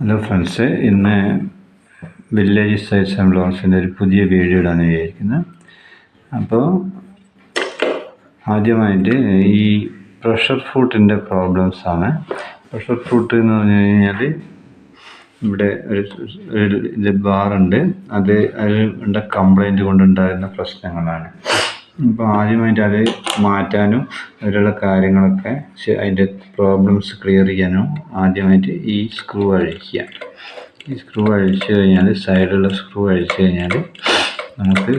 Hello friends ഇന്ന് village size and ബ്ലോഗ്സിന്റെ ഒരു പുതിയ വീഡിയോ വിചാരിക്കുന്നത് അപ്പോൾ ആദ്യമായിട്ട് ഈ പ്രഷർ ഫ്രൂട്ടിന്റെ പ്രോബ്ലംസാണ് പ്രഷർ ഫ്രൂട്ട് എന്ന് പറഞ്ഞു കഴിഞ്ഞാൽ ഇവിടെ ഒരു ബാറുണ്ട് അത് അതിൽ ഉണ്ട കംപ്ലൈന്റ് കൊണ്ടുണ്ടായിരുന്ന പ്രശ്നങ്ങളാണ്. അപ്പോൾ ആദ്യമായിട്ട് അത് മാറ്റാനും അതിലുള്ള കാര്യങ്ങളൊക്കെ അതിന്റെ പ്രോബ്ലംസ് ക്ലിയർ ചെയ്യാനും ആദ്യമായിട്ട് ഈ സ്ക്രൂ അഴിക്കുക. ഈ സ്ക്രൂ അഴിച്ചു കഴിഞ്ഞാൽ സൈഡിലുള്ള സ്ക്രൂ അഴിച്ചു കഴിഞ്ഞാൽ നമുക്ക്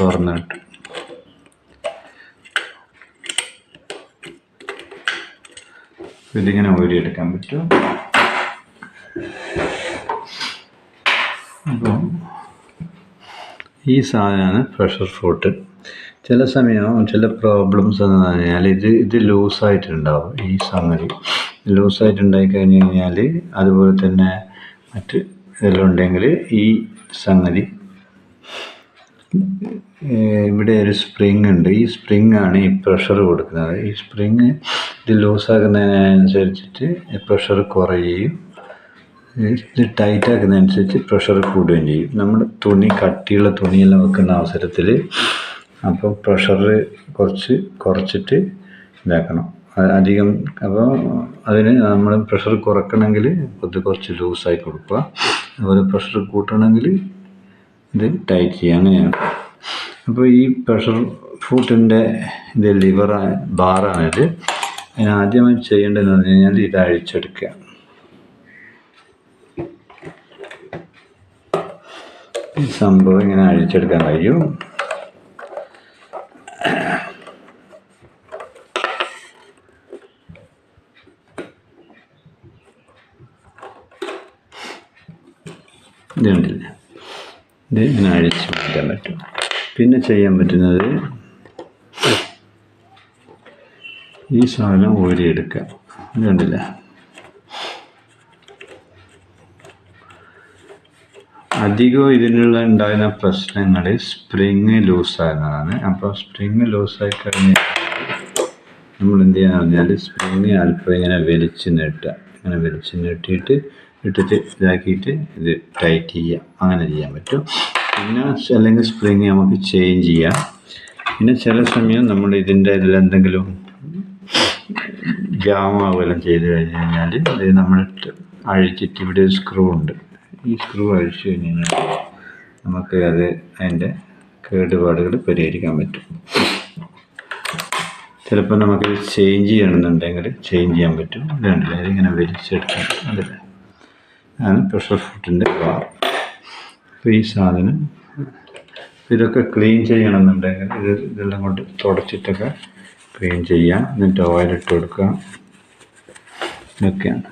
തുറന്നു കിട്ടും. ഇതിങ്ങനെ ഊരിയെടുക്കാൻ പറ്റും. അപ്പോൾ ഈ സാധനമാണ് പ്രഷർ ഫ്രൂട്ട് ചില സമയം ചില പ്രോബ്ലംസ് എന്ന് പറഞ്ഞാൽ ഇത് ഇത് ലൂസായിട്ടുണ്ടാവും ഈ സംഗതി. ലൂസായിട്ടുണ്ടായി കഴിഞ്ഞ് കഴിഞ്ഞാൽ അതുപോലെ തന്നെ മറ്റ് ഇതെല്ലാം ഉണ്ടെങ്കിൽ ഈ സംഗതി. ഇവിടെ ഒരു സ്പ്രിങ് ഉണ്ട്. ഈ സ്പ്രിങ് ആണ് ഈ പ്രഷർ കൊടുക്കുന്നത്. ഈ സ്പ്രിങ് ഇത് ലൂസാക്കുന്നതിനനുസരിച്ചിട്ട് പ്രഷർ കുറയുകയും ഇത് ടൈറ്റ് ആക്കുന്നതനുസരിച്ച് പ്രഷർ കൂടുകയും ചെയ്യും. നമ്മൾ തുണി കട്ടിയുള്ള തുണിയെല്ലാം വെക്കുന്ന അവസരത്തിൽ അപ്പോൾ പ്രഷർ കുറച്ച് കുറച്ചിട്ട് ഇതാക്കണം. അധികം അപ്പോൾ അതിന് നമ്മൾ പ്രഷർ കുറക്കണമെങ്കിൽ ഇത് കുറച്ച് ലൂസായി കൊടുക്കുക. അതുപോലെ പ്രഷർ കൂട്ടണമെങ്കിൽ ഇത് ടൈറ്റ് ചെയ്യുക. അങ്ങനെയാണ്. അപ്പോൾ ഈ പ്രഷർ ഫുഡിന്റെ ഇത് ലിവർ ബാറാണിത് ആദ്യമായി ചെയ്യേണ്ടതെന്ന് പറഞ്ഞു കഴിഞ്ഞാൽ ഇത് അഴിച്ചെടുക്കുക. ഈ സംഭവം ഇങ്ങനെ അഴിച്ചെടുക്കാൻ കഴിയും ഇത് കണ്ടില്ല ഇത് ഇങ്ങനെ അഴിച്ച് മാറ്റാൻ പറ്റും. പിന്നെ ചെയ്യാൻ പറ്റുന്നത് ഈ സാധനം ഊരിയെടുക്കുക ഇത് കണ്ടില്ല? അധികവും ഇതിനുള്ള ഉണ്ടാകുന്ന പ്രശ്നങ്ങൾ സ്പ്രിങ് ലൂസാകുന്നതാണ് അപ്പോൾ സ്പ്രിങ് ലൂസായി കഴിഞ്ഞാൽ നമ്മൾ എന്ത് ചെയ്യാന്ന് പറഞ്ഞാൽ സ്പ്രിങ് അല്പം ഇങ്ങനെ വലിച്ചു നീട്ടുക. ഇങ്ങനെ വലിച്ചു നീട്ടിയിട്ട് ഇട്ടിട്ട് ഇതാക്കിയിട്ട് ഇത് ടൈറ്റ് ചെയ്യുക. അങ്ങനെ ചെയ്യാൻ പറ്റും. പിന്നെ അല്ലെങ്കിൽ സ്പ്രിങ് നമുക്ക് ചേഞ്ച് ചെയ്യാം. പിന്നെ ചില സമയം നമ്മൾ ഇതിന്റെ ഇതിൽ എന്തെങ്കിലും ജാമാവെല്ലാം ചെയ്ത് കഴിഞ്ഞ് കഴിഞ്ഞാൽ അത് നമ്മൾ അഴിച്ചിട്ട് ഇവിടെ ഒരു സ്ക്രൂ ഉണ്ട്. ഈ സ്ക്രൂ അഴിച്ചു കഴിഞ്ഞ് കഴിഞ്ഞാൽ നമുക്ക് അത് അതിന്റെ കേടുപാടുകൾ പരിഹരിക്കാൻ പറ്റും. ചിലപ്പോൾ നമുക്ക് ചേഞ്ച് ചെയ്യണമെന്നുണ്ടെങ്കിൽ ചേഞ്ച് ചെയ്യാൻ പറ്റും. വേണ്ടില്ല ഇതിങ്ങനെ വലിച്ചെടുക്കാൻ. അതല്ലേ ആണ് പ്രഷർ ഫുഡിന്റെ ബാർ. അപ്പോൾ ഈ സാധനം ഇതൊക്കെ ക്ലീൻ ചെയ്യണമെന്നുണ്ടെങ്കിൽ ഇത് ഇതെല്ലാം കൊണ്ട് തുടച്ചിട്ടൊക്കെ ക്ലീൻ ചെയ്യാം. എന്നിട്ട് ഓയിലിട്ട് കൊടുക്കുക. ഇതൊക്കെയാണ്.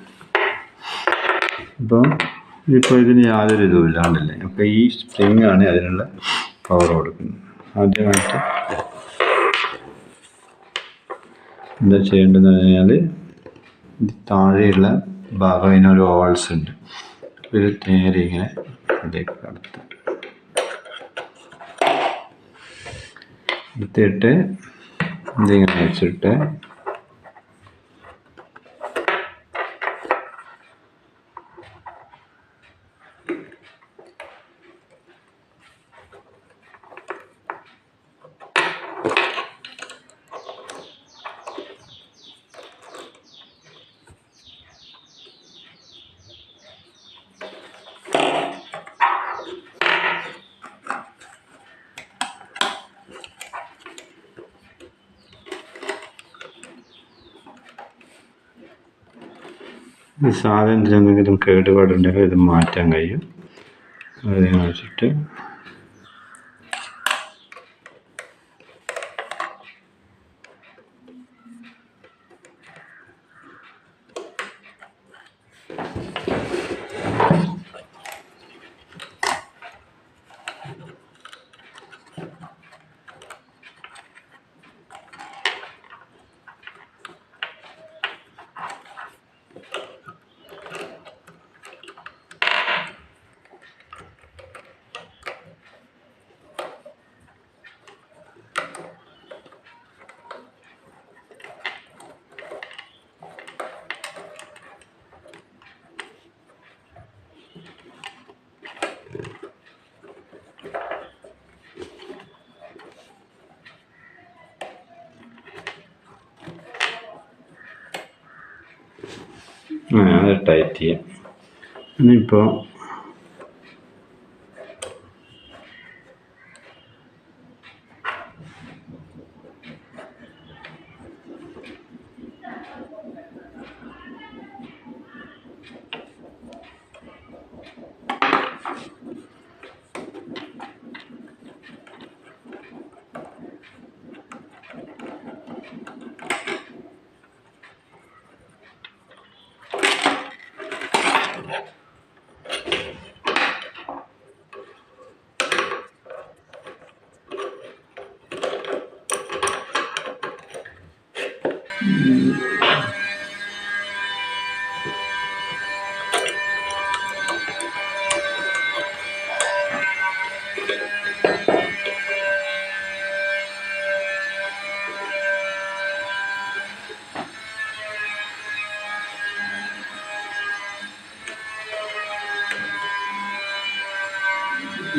അപ്പോൾ ഇപ്പോൾ ഇതിന് യാതൊരു ഇതും ഇല്ലാണ്ടല്ലേ? അപ്പോൾ ഈ സ്പ്രിങ് ആണ് അതിനുള്ള പവർ കൊടുക്കുന്നത്. ആദ്യമായിട്ട് എന്താ ചെയ്യേണ്ടതെന്ന് പറഞ്ഞാൽ താഴെയുള്ള ഭാഗം ഇതിനൊരു ഓൾസ് ഉണ്ട്. ഇത് നേരെ ഇങ്ങനെ ഇവിടേക്ക് കടത്തുക എടുത്തിട്ട് ഇതിങ്ങനെ വെച്ചിട്ട് ഈ സാധനത്തിൽ എന്തെങ്കിലും കേടുപാടുണ്ടെങ്കിൽ ഇത് മാറ്റാൻ കഴിയും. അതിനെ വെച്ചിട്ട് അത് ടൈറ്റ് ചെയ്യാം. ഇനിയിപ്പോൾ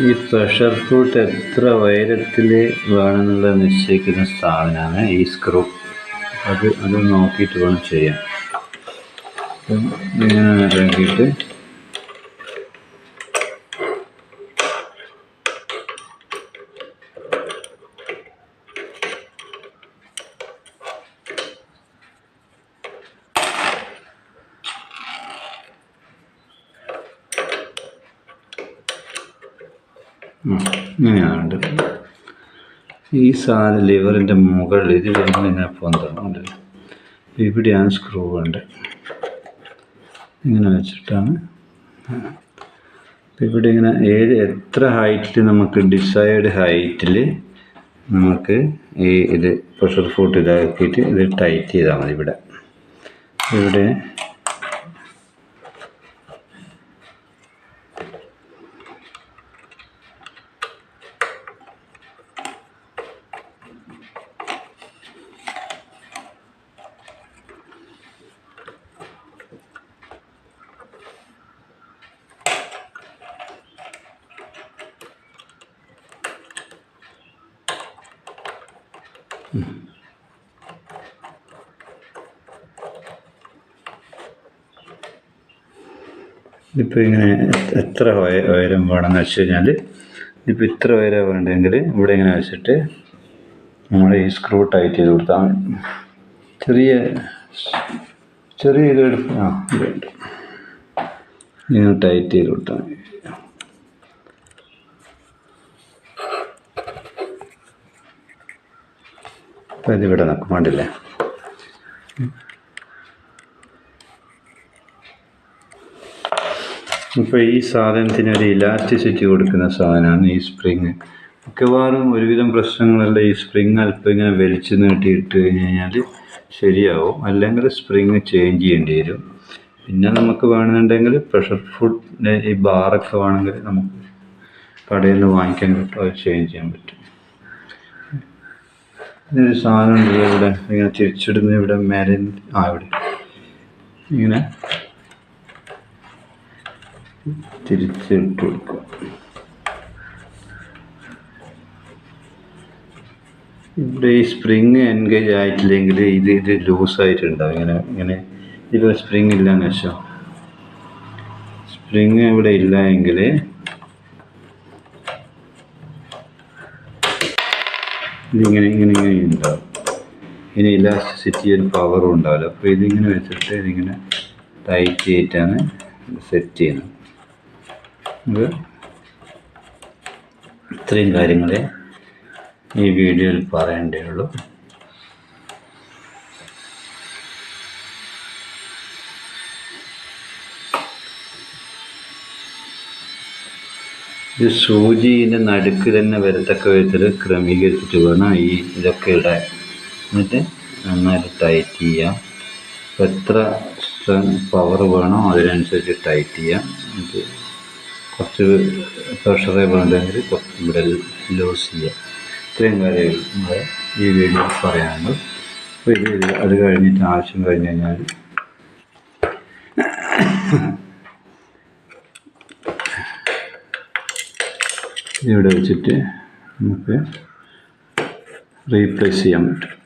ഈ പ്രഷർ ഫ്രൂട്ട് എത്ര ഉയരത്തിൽ വേണമെന്നുള്ളത് നിശ്ചയിക്കുന്ന സാധനമാണ് ഈ സ്ക്രൂ അത് അത് നോക്കിയിട്ട് വേണം ചെയ്യാൻ. അപ്പം ഇങ്ങനെ ഇറക്കിയിട്ട് ഇങ്ങനെയാണ് ഈ സാധനം ലിവറിന്റെ മുകളിൽ ഇത് വരുമ്പോൾ ഇങ്ങനെ പൊന്തണുണ്ട് ഇവിടെയാണ് സ്ക്രൂ ഉണ്ട് ഇങ്ങനെ വെച്ചിട്ടാണ്. ഇവിടെ ഇങ്ങനെ ഏത് എത്ര ഹൈറ്റിൽ നമുക്ക് ഡിസൈഡ് ഹൈറ്റിൽ നമുക്ക് ഈ ഇത് പ്രഷർ ഫുട്ട് ഇതാക്കിയിട്ട് ഇത് ടൈറ്റ് ചെയ്താൽ മതി ഇവിടെ. ഇവിടെ ഇപ്പോൾ ഇങ്ങനെ എത്ര ഉയ- ഉയരം വേണമെന്ന് വെച്ച് കഴിഞ്ഞാൽ ഇതിപ്പോൾ ഇത്ര ഉയരം വേണ്ടെങ്കിൽ ഇവിടെ ഇങ്ങനെ വെച്ചിട്ട് നമ്മൾ ഈ സ്ക്രൂ ടൈറ്റ് ചെയ്ത് കൊടുത്താൽ. ചെറിയ ചെറിയ ഇത് ആ ഇങ്ങനെ ടൈറ്റ് ചെയ്ത് കൊടുത്താൽ മതി അപ്പോൾ ഇവിടെ നിൽക്കും വേണ്ടില്ലേ ഇപ്പോൾ ഈ സാധനത്തിന് ഒരു ഇലാസ്റ്റിസിറ്റി കൊടുക്കുന്ന സാധനമാണ് ഈ സ്പ്രിങ് മിക്കവാറും ഒരുവിധം പ്രശ്നങ്ങളെല്ലാം ഈ സ്പ്രിങ് അല്പം ഇങ്ങനെ വലിച്ചു നീട്ടിയിട്ട് കഴിഞ്ഞ് കഴിഞ്ഞാൽ ശരിയാവും. അല്ലെങ്കിൽ സ്പ്രിങ് ചേഞ്ച് ചെയ്യേണ്ടി വരും. പിന്നെ നമുക്ക് വേണമെന്നുണ്ടെങ്കിൽ പ്രഷർ ഫുഡ് ഈ ബാറൊക്കെ വേണമെങ്കിൽ നമുക്ക് കടയിൽ നിന്ന് വാങ്ങിക്കാൻ കിട്ടും അത് ചേഞ്ച് ചെയ്യാൻ പറ്റും. ഇതൊരു സാധനം ഉണ്ട് ഇവിടെ. ഇങ്ങനെ തിരിച്ചിടുന്ന ഇവിടെ മേലെ ആ ഇവിടെ. ഇങ്ങനെ തിരിച്ചിട്ട് കൊടുക്കുക. ഇവിടെ ഈ സ്പ്രിങ് എൻഗേജ് ആയിട്ടില്ലെങ്കിൽ ഇത് ഇത് ലൂസായിട്ടുണ്ടാവും ഇങ്ങനെ ഇങ്ങനെ. ഇതിൽ സ്പ്രിങ് ഇല്ലാന്ന് വെച്ചോ സ്പ്രിങ് ഇവിടെ ഇല്ല എങ്കിൽ ഇതിങ്ങനെ ഇങ്ങനെ ഇങ്ങനെ ഉണ്ടാവും. ഇനി ഇലാസ്റ്റിസിറ്റി ഒരു പവറും ഉണ്ടാവില്ല. അപ്പോൾ ഇതിങ്ങനെ വെച്ചിട്ട് ഇതിങ്ങനെ ടൈറ്റ് ചെയ്തിട്ടാണ് സെറ്റ് ചെയ്യുന്നത്. ഇത് ഇത്രയും കാര്യങ്ങളെ ഈ വീഡിയോയിൽ പറയേണ്ടതുള്ളൂ ഇത് ഇതിന്റെ നടുക്ക് തന്നെ വരത്തക്ക വിധത്തിൽ ക്രമീകരിച്ചിട്ട് വേണം ഈ ഇതൊക്കെ ഇടാൻ. എന്നിട്ട് നന്നായിട്ട് ടൈറ്റ് ചെയ്യാം. എത്ര എത്ര പവർ വേണോ അതിനനുസരിച്ച് ടൈറ്റ് ചെയ്യാം. ഇത് കുറച്ച് പ്രഷറെ വേണ്ടെങ്കിൽ കുറച്ച് ഇവിടെ ലൂസ് ചെയ്യാം. ഇത്രയും കാര്യങ്ങൾ ഈ വീഡിയോ പറയാനുള്ളൂ. അപ്പോൾ ഇത് അത് കഴിഞ്ഞിട്ട് ആവശ്യം കഴിഞ്ഞ് കഴിഞ്ഞാൽ ഇവിടെ വെച്ചിട്ട് നമുക്ക് റീപ്ലേസ് ചെയ്യാൻ പറ്റും.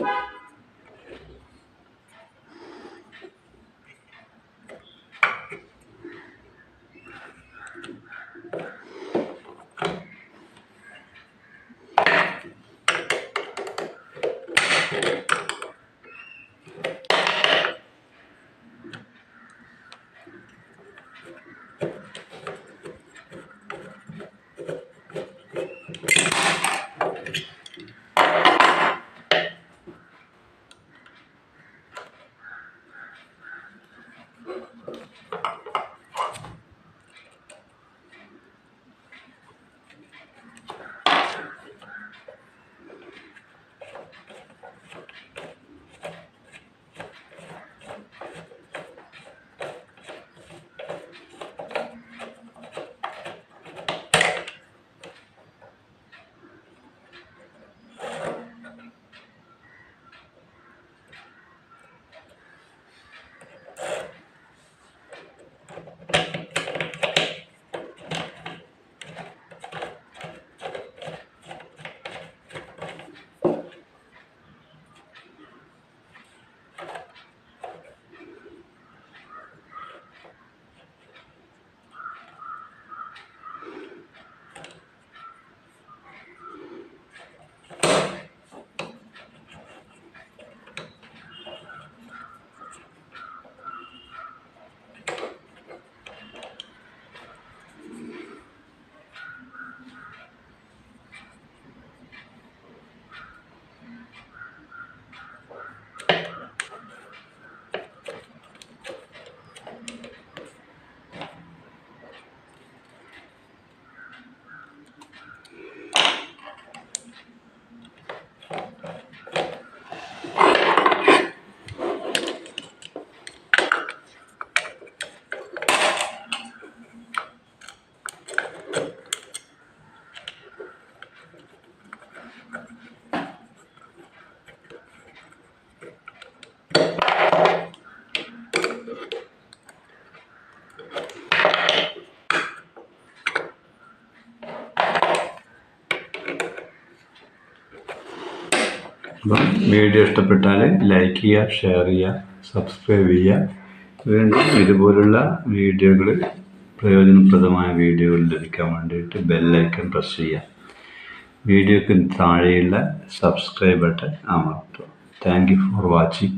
അപ്പം വീഡിയോ ഇഷ്ടപ്പെട്ടാൽ ലൈക്ക് ചെയ്യുക ഷെയർ ചെയ്യുക സബ്സ്ക്രൈബ് ചെയ്യുക. വീണ്ടും ഇതുപോലുള്ള വീഡിയോകൾ പ്രയോജനപ്രദമായ വീഡിയോകൾ ലഭിക്കാൻ വേണ്ടിയിട്ട് ബെല്ലൈക്കൺ പ്രസ് ചെയ്യുക. വീഡിയോക്ക് താഴെയുള്ള സബ്സ്ക്രൈബ് ബട്ടൺ അമർത്തുക. Thank you for watching